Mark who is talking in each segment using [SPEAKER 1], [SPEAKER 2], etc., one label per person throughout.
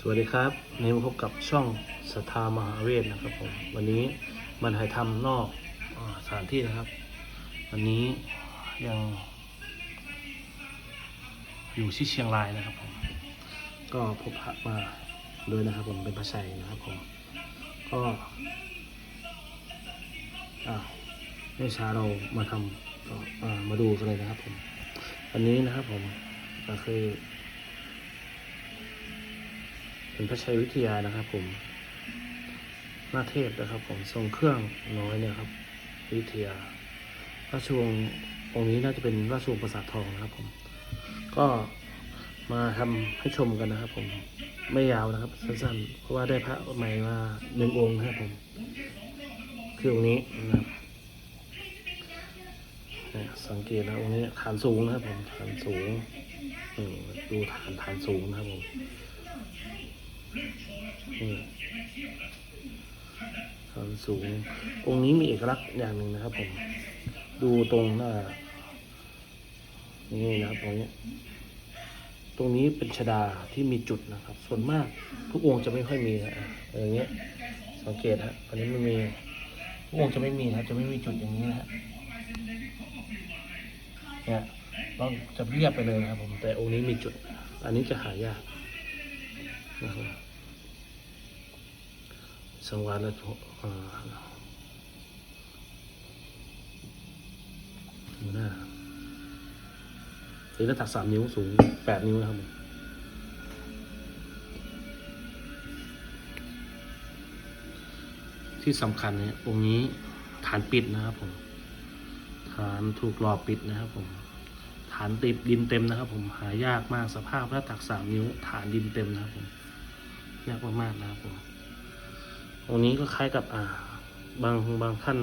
[SPEAKER 1] สวัสดีครับนี่มาพบกับช่องสทธามหาเวทนะครับผมวันนี้มันถ่ายทำนอกอสถานที่นะครับ วันนี้ยัง อยู่ที่เชียงรายนะครับผมก็พบพระมาเลยนะครับผมเป็นพระชัยนะครับผมก็อ่าเมื่อเช้าเรามาทำมาดูกันเลยนะครับผมวันนี้นะครับผมก็คือ เป็นพระชัยวิทยานะครับ ผมหน้าเทพนะครับ ผมทรงเครื่องน้อยเนี่ยครับ วิทยาราชวงศ์องค์นี้น่าจะเป็นราชวงศ์ประสาททองนะครับ ผม ก็มาทำให้ชมกันนะครับ ผมไม่ยาวนะครับ สั้นๆ เพราะว่าได้พระใหม่มาหนึ่งองค์นะครับผม คือองค์นี้นะครับสังเกตนะองค์นี้ฐานสูงนะครับผมฐานสูงดูฐานฐานสูงนะครับผม นี่ความสูง องค์นี้มีเอกลักษณ์อย่างหนึ่งนะครับผม ดูตรงหน้า นี่นะครับตรงนี้ ตรงนี้เป็นชดาที่มีจุดนะครับ ส่วนมากทุกองค์จะไม่ค่อยมีนะอย่างเงี้ย สังเกตฮะอันนี้มันมีทุกองค์จะไม่มีนะครับจะไม่มีจุดอย่างนี้นะฮะเนี่ยต้องจะเรียบไปเลยนะครับผม แต่องค์นี้มีจุด อันนี้จะหายาก นะครับสังวาสและทุอ่าดูหน้าหรือหน้าตักสามนิ้วสูงแปดนิ้วนะครับ ที่สำคัญเนี่ยองค์นี้ฐานปิดนะครับผม ฐานถูกหล่อปิดนะครับผม ฐานติดดินเต็มนะครับผมหายากมากสภาพหน้าตักสามนิ้ว ฐานดินเต็มนะครับผม ยากมากๆนะครับผมตรงนี้ก็คล้ายกับอ่า บางบางท่าน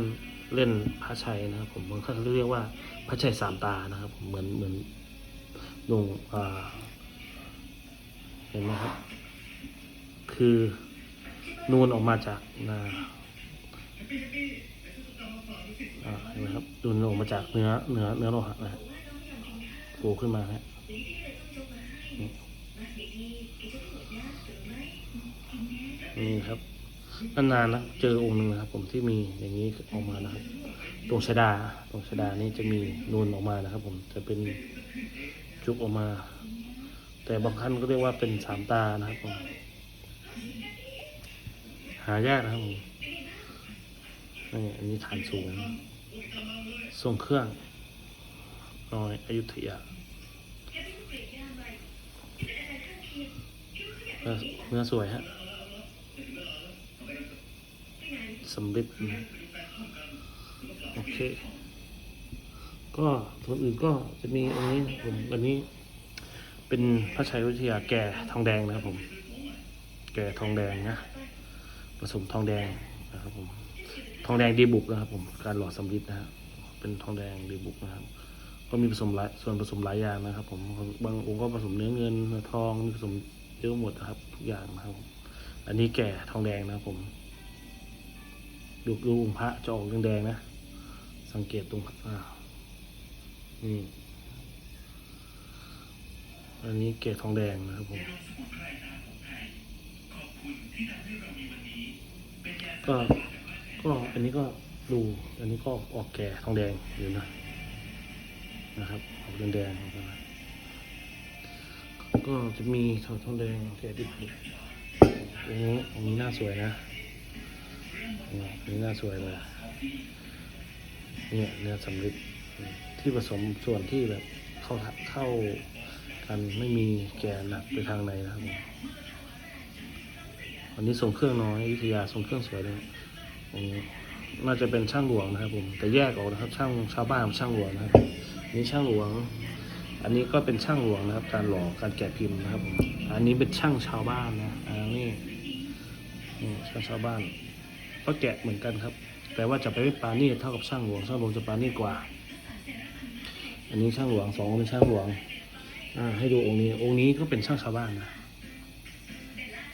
[SPEAKER 1] เล่นพระชัยนะครับ ผมบางท่านเรียกว่าพระชัยสามตานะครับ ผมเหมือนเหมือนลงอ่าเห็นไหมครับ คือนูนออกมาจากนาอ่าเห็นไหมครับนูนออกมาจากเนื้อเนื้อเนื้อโลหะนะโผล่ขึ้นมาฮะ นี่ครับนานๆนะเจอองค์หนึ่งนะครับ ผมที่มีอย่างนี้ออกมานะครับตรงชดาตรงชดานี่จะมีนูนออกมานะครับ ผมจะเป็นจุกออกมา แต่บางท่านก็เรียกว่าเป็นสามตานะครับผมหายากนะครับผมนี่อันนี้ฐานสูงทรงเครื่องน้อยอยุธยาเมือเนื้อสวยฮะ สำเร็จนโอเค ก็ส่วนอื่นก็จะมีอันนี้ผมอันนี้เป็นพระชัยวิทยาแก่ทองแดงนะครับผม แก่ทองแดงนะผสมทองแดงนะครับผมทองแดงดีบุกนะครับผมการหล่อสำริดนะฮะเป็นทองแดงดีบุกนะครับ ก็มีผสมหลายส่วนผสมหลายอย่างนะครับผมบางองค์ก็ผสมเนื้อเงินทองผสมเยอะหมดนะครับทุกอย่างนะครับ อันนี้แก่ทองแดงนะครับผม ดูดูองค์พระจะออกแดงๆนะ สังเกตตรงอ่านี่อันนี้เกศทองแดงนะครับผมก็ก็อันนี้ก็ดูอันนี้ก็ออกแก่ทองแดงอยู่นะนะครับออกแดงๆออกมาก็จะมีทองทองแดงแก่ดิบๆอันนี้อันนี้น่าสวยนะ นี่น่าสวยเลยเนี่ยเนื้อสำลิดที่ผสมส่วนที่แบบเข้าเข้ากันไม่มีแกนหนักไปทางไหนนะครับผมวันนี้ส่งเครื่องน้อยวิทยาส่งเครื่องสวยเลยน่าจะเป็นช่างหลวงนะครับผมแต่แยกออกนะครับ ช่างชาวบ้านช่างหลวงนะครับนนี้ช่างหลวง อันนี้ก็เป็นช่างหลวงนะครับ การหล่อการแกะพิมพ์นะครับผมอันนี้เป็นช่างชาวบ้านนะอันนี้นี่ช่างชาวบ้าน ก็แกะเหมือนกันครับ แต่ว่าจะไปไม่ปาณีตเท่ากับช่างหลวงช่างหลวงจะปาณีตกว่า อันนี้ช่างหลวงสองเป็นช่างหลวงอ่าให้ดูองค์นี้ องค์นี้ก็เป็นช่างชาวบ้านนะ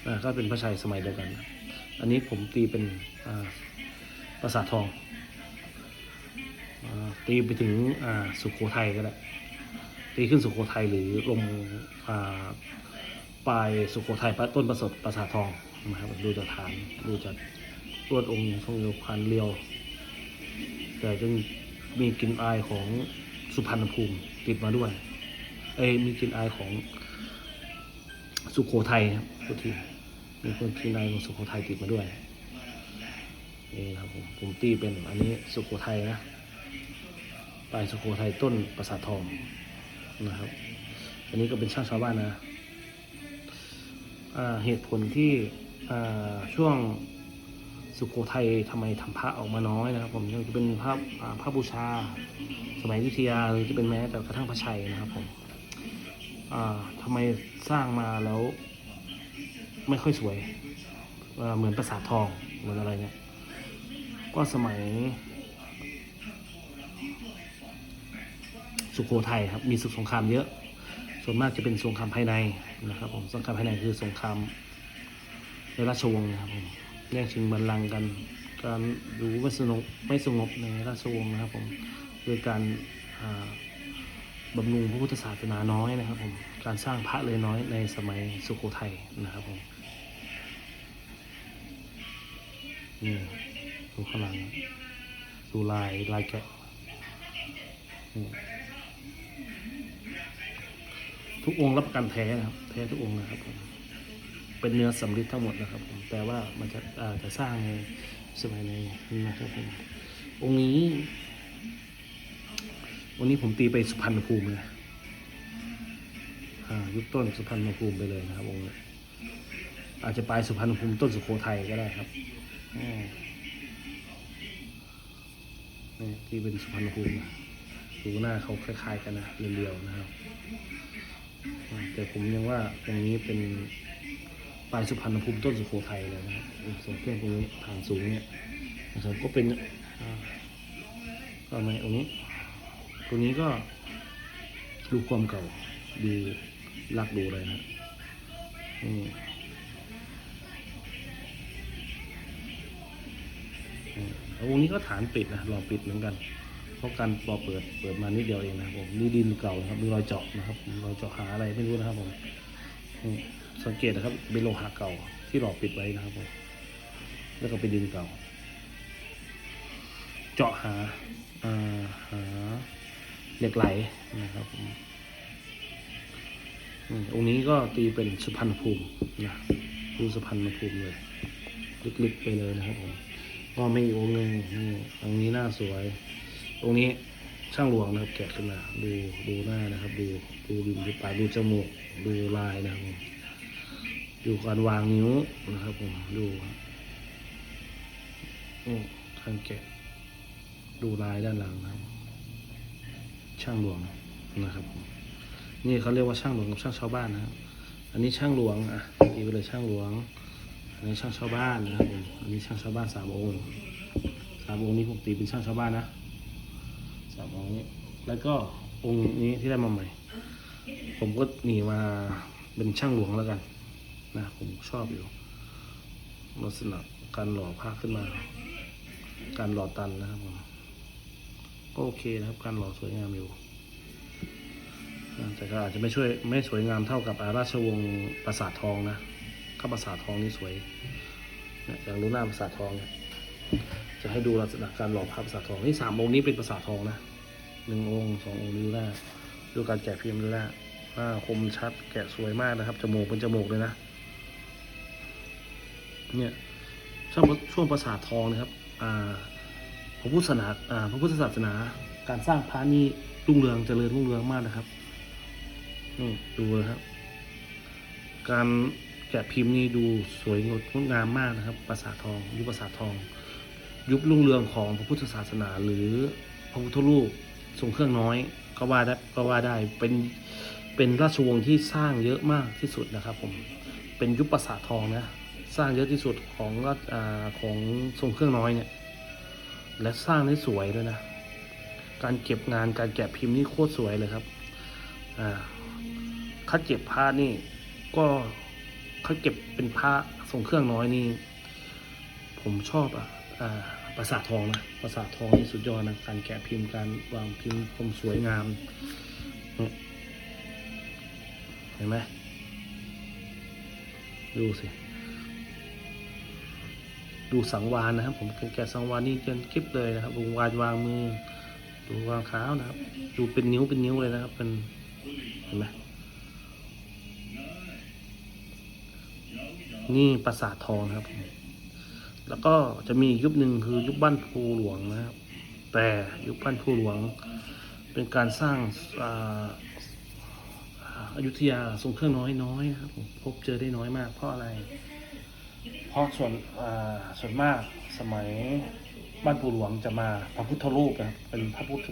[SPEAKER 1] อ่าก็เป็นพระชัยสมัยเดียวกัน อันนี้ผมตีเป็นอ่าปราสาททองตีไปถึงสุโขทัยก็ได้ตีขึ้นสุโขทัยหรือลงอปลายสุโขทัยต้นประสดปราสาททองนะครับดูจากฐานดูจาก ลวดองค์ทรงเรียวพันเรียว แต่จะมีกลิ่นอายของสุพรรณภูมิติดมาด้วย เอ้มีกลิ่นอายของสุโขทัยครับทุกทีมีคนกลิ่นอายของสุโขทัยติดมาด้วยนี่ครับผมผมตีเป็นอันนี้สุโขทัยนะปลายสุโขทัยต้นปราสาททองนะครับ อันนี้ก็เป็นช่างชาวบ้านนะอ่าเหตุผลที่อ่าช่วง สุโขทัยทำไมทำพระออกมาน้อยนะครับ ผมจะเป็นพระอ่าพระบูชา สมัยอยุธยาหรือจะเป็นแม้แต่กระทั่งพระชัยนะครับผมอ่าทำไมสร้างมาแล้วไม่ค่อยสวยเหมือนปราสาททองเหมือนอะไรเนี่ยก็สมัย สุโขทัยครับมีศึกสงครามเยอะ ส่วนมากจะเป็นสงครามภายในนะครับผมสงครามภายในคือสงครามในราชวงศ์นะครับผม แย่งชิงบัลลังก์กัน การดูไม่สงบไม่สงบในราชวงศ์นะครับผมโดยการบำรุงพระพุทธศาสนาน้อยนะครับผมการสร้างพระเลยน้อยในสมัยสุโขทัยนะครับผมนี่ดูข้างหลังดูลายลายแกะนี่ทุกองค์รับประกันแท้นะครับ แท้ทุกองค์นะครับผม เป็นเนื้อสำริดทั้งหมดนะครับผมแต่ว่ามันจะอาจะสร้างในสมัยในนะครับผมองค์นี้วันนี้ผมตีไปสุพรรณภูมิเลยยุคต้นสุพรรณภูมิไปเลยนะครับองค์อาจจะปลายสุพรรณภูมิต้นสุโขทัยก็ได้ครับนี่ที่เป็นสุพรรณภูมิดูหน้าเขาคล้าย ๆ กันนะเรียวๆนะครับ แต่ผมยังว่าตรงนี้เป็น ปลายสุพรรณภูมิต้นสุโขทัยเลยนะครับส่วนเครื่องตรงนี้ฐานสูงเนี่ยนะครับก็เป็นอ่าก็ไม่ตรงนี้ตรงนี้ก็ดูความเก่าดูรักดูเลยนะนี่อืมแล้วงนี้ก็ฐานปิดนะรอปิดเหมือนกัน เพราะการปอเปิดเปิดมานิดเดียวเองนะครับผมนี่ดินเก่านะครับมีรอยเจาะนะครับรอยเจาะหาอะไรไม่รู้นะครับผมนี่ สังเกตนะครับเป็นโลหะเก่าที่หล่อปิดไว้นะครับผมแล้วก็เป็นดินเก่า เจาะหาอาหาเหล็กไหลนะครับองค์นี้ก็ตีเป็นสุพรรณภูมินะดูสุพรรณภูมิเลยลึกๆไปเลยนะครับผมก็ไม่อีกองค์หนึ่งนี่องค์นี้หน้าสวย ตรงนี้ช่างหลวงนะครับแกะขึ้นมาดูดูหน้านะครับ ดูดูริมดูปลายดูจมูกดูลายนะครับผม ดูการวางนิ้วนะครับผมดูโอ้ทางแกะ ดูลายด้านหลังนะครับ ช่างหลวงนะครับผมนี่เขาเรียกว่าช่างหลวงกับช่างชาวบ้านนะครับ อันนี้ช่างหลวงอะตีไปเลยช่างหลวง อันนี้ช่างชาวบ้านนะครับผมอันนี้ช่างชาวบ้านสามองค์สามองค์นี้ผมตีเป็นช่างชาวบ้านนะสามองค์นี้แล้วก็องค์นี้ที่ได้มาใหม่ ผมก็หนีมาเป็นช่างหลวงแล้วกัน นะผมชอบอยู่ลักษณะการหล่อผ้าขึ้นมา การหล่อตันนะครับผมก็โอเคนะครับ การหล่อสวยงามอยู่แต่ก็อาจจะไม่ช่วยไม่สวยงามเท่ากับอาราชวงศ์ปราสาททองนะข้าปราสาททองนี่สวยเนี่ยอย่างรู้หน้าปราสาททองเนี่ยจะให้ดูลักษณะการหล่อภาพปราสาททองนี่สามองค์นี้เป็นปราสาททองนะหนึ่งองค์สององค์ดูหน้าดูการแกะพิมพ์ดูหน้าหน้าคมชัดแกะสวยมากนะครับจมูกเป็นจมูกเลยนะ เนี่ยช่วงช่วงปราสาททองนะครับพระพุทธศาสนาพระพุทธศาสนา การสร้างพระนี่รุ่งเรืองเจริญรุ่งเรืองมากนะครับนี่ดูนะครับ การแกะพิมพ์นี่ดูสวยงดงดงามมากนะครับ ปราสาททอง ยุคปราสาททอง ยุครุ่งเรืองของพระพุทธศาสนา หรือพระพุทธรูปทรงเครื่องน้อยก็ว่าได้ก็ว่าได้เป็นเป็นราชวงศ์ที่สร้างเยอะมากที่สุดนะครับ ผมเป็นยุคปราสาททองนะ สร้างเยอะที่สุดของรัชอ่าของทรงเครื่องน้อยเนี่ย และสร้างได้สวยด้วยนะ การเก็บงานการแกะพิมพ์นี่โคตรสวยเลยครับอ่าคัดเก็บผ้านี่ ก็คัดเก็บเป็นผ้าทรงเครื่องน้อยนี่ ผมชอบอะอ่าปราสาททองนะปราสาททองนี่สุดยอดนะการแกะพิมพ์การวางพิมพ์ความสวยงามเนี่ยเห็นไหมดูสิ ดูสังวานนะครับ ผมแกะสังวานนี่จนคลิปเลยนะครับวงวานวางมือ ดูวางเท้านะครับ ดูเป็นนิ้วเป็นนิ้วเลยนะครับเป็นเห็นไหมนี่ปราสาททองครับผมแล้วก็จะมียุคหนึ่งคือยุคบ้านภูหลวงนะครับ แต่ยุคบ้านภูหลวง เป็นการสร้างอายุธยาทรงเครื่องน้อยน้อยนะครับผมพบเจอได้น้อยมากเพราะอะไร เพราะส่วนส่วนมากสมัยบ้านปู่หลวงจะมาพระพุทธรูปนะครับเป็นพระพุทธ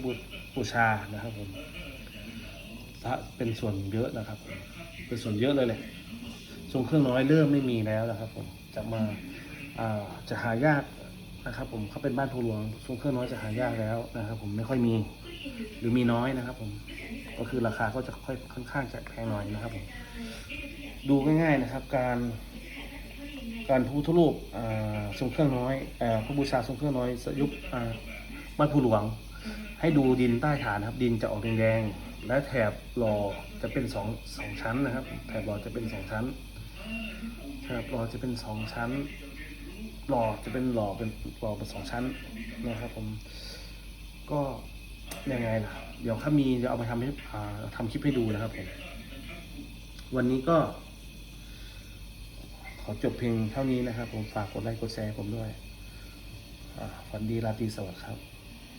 [SPEAKER 1] บูชานะครับผมพระเป็นส่วนเยอะนะครับ เป็นส่วนเยอะเลยแหละทรงเครื่องน้อยเริ่มไม่มีแล้วนะครับผมจะมาจะหายากนะครับ ผมเขาเป็นบ้านปู่หลวงทรงเครื่องน้อยจะหายากแล้วนะครับ ผมไม่ค่อยมีหรือมีน้อยนะครับ ผมก็คือราคาก็จะค่อยค่อนข้างจะแพงหน่อยนะครับผมดูง่ายๆนะครับ การ การพระพุทธรูปอ่าทรงเครื่องน้อยอพระบูชาทรงเครื่องน้อยสยุคอ่าบ้านภูหลวง ให้ดูดินใต้ฐานครับ ดินจะออกแดงๆและแถบหล่อจะเป็นสองสองชั้นนะครับ แถบหล่อจะเป็นสองชั้นแถบหล่อจะเป็นสองชั้นหล่อจะเป็นหล่อเป็นหล่อเป็นสองชั้นนะครับผมก็ยังไงล่ะ เดี๋ยวถ้ามีเดี๋ยวเอามาทำให้ทำคลิปให้ดูนะครับผมวันนี้ก็ ขอจบเพียงเท่านี้นะครับ ผมฝากกดไลค์กดแชร์ผมด้วยฝันดีราตรีสวัสดิ์ครับ